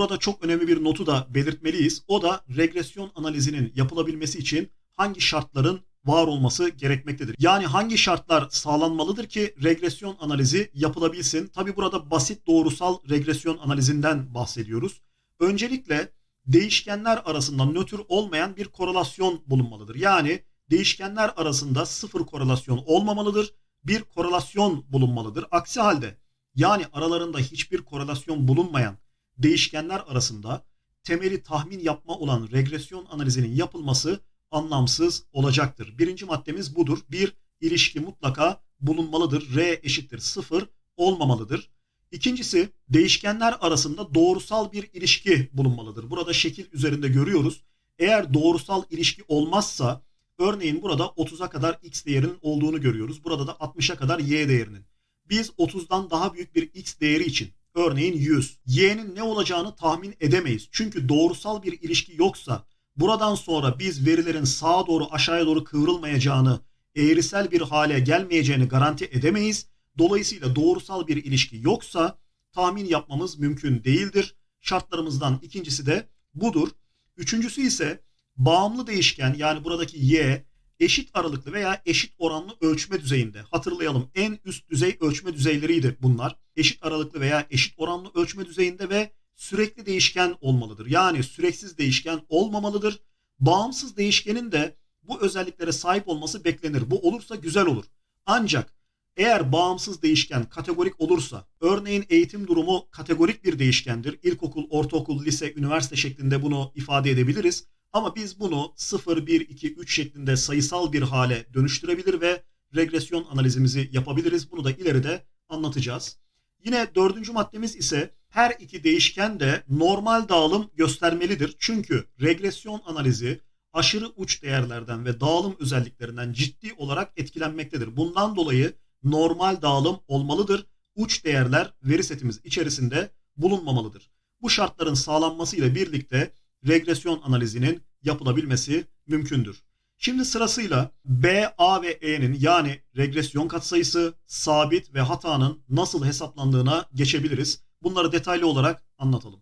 burada çok önemli bir notu da belirtmeliyiz. O da regresyon analizinin yapılabilmesi için hangi şartların var olması gerekmektedir. Yani hangi şartlar sağlanmalıdır ki regresyon analizi yapılabilsin? Tabi burada basit doğrusal regresyon analizinden bahsediyoruz. Öncelikle değişkenler arasında nötr olmayan bir korelasyon bulunmalıdır. Yani değişkenler arasında sıfır korelasyon olmamalıdır. Bir korelasyon bulunmalıdır. Aksi halde yani aralarında hiçbir korelasyon bulunmayan değişkenler arasında temeli tahmin yapma olan regresyon analizinin yapılması anlamsız olacaktır. Birinci maddemiz budur. Bir ilişki mutlaka bulunmalıdır. R eşittir sıfır olmamalıdır. İkincisi değişkenler arasında doğrusal bir ilişki bulunmalıdır. Burada şekil üzerinde görüyoruz. Eğer doğrusal ilişki olmazsa örneğin burada 30'a kadar x değerinin olduğunu görüyoruz. Burada da 60'a kadar y değerinin. Biz 30'dan daha büyük bir x değeri için örneğin 100 y'nin ne olacağını tahmin edemeyiz. Çünkü doğrusal bir ilişki yoksa buradan sonra biz verilerin sağa doğru aşağıya doğru kıvrılmayacağını, eğrisel bir hale gelmeyeceğini garanti edemeyiz. Dolayısıyla doğrusal bir ilişki yoksa tahmin yapmamız mümkün değildir. Şartlarımızdan ikincisi de budur. Üçüncüsü ise bağımlı değişken yani buradaki y eşit aralıklı veya eşit oranlı ölçme düzeyinde. Hatırlayalım en üst düzey ölçme düzeyleriydi bunlar. Eşit aralıklı veya eşit oranlı ölçme düzeyinde ve sürekli değişken olmalıdır. Yani süreksiz değişken olmamalıdır. Bağımsız değişkenin de bu özelliklere sahip olması beklenir. Bu olursa güzel olur. Ancak eğer bağımsız değişken kategorik olursa, örneğin eğitim durumu kategorik bir değişkendir. İlkokul, ortaokul, lise, üniversite şeklinde bunu ifade edebiliriz. Ama biz bunu 0, 1, 2, 3 şeklinde sayısal bir hale dönüştürebilir ve regresyon analizimizi yapabiliriz. Bunu da ileride anlatacağız. Yine dördüncü maddemiz ise her iki değişken de normal dağılım göstermelidir. Çünkü regresyon analizi aşırı uç değerlerden ve dağılım özelliklerinden ciddi olarak etkilenmektedir. Bundan dolayı normal dağılım olmalıdır. Uç değerler veri setimiz içerisinde bulunmamalıdır. Bu şartların sağlanmasıyla birlikte regresyon analizinin yapılabilmesi mümkündür. Şimdi sırasıyla B, A ve E'nin yani regresyon katsayısı, sabit ve hatanın nasıl hesaplandığına geçebiliriz. Bunları detaylı olarak anlatalım.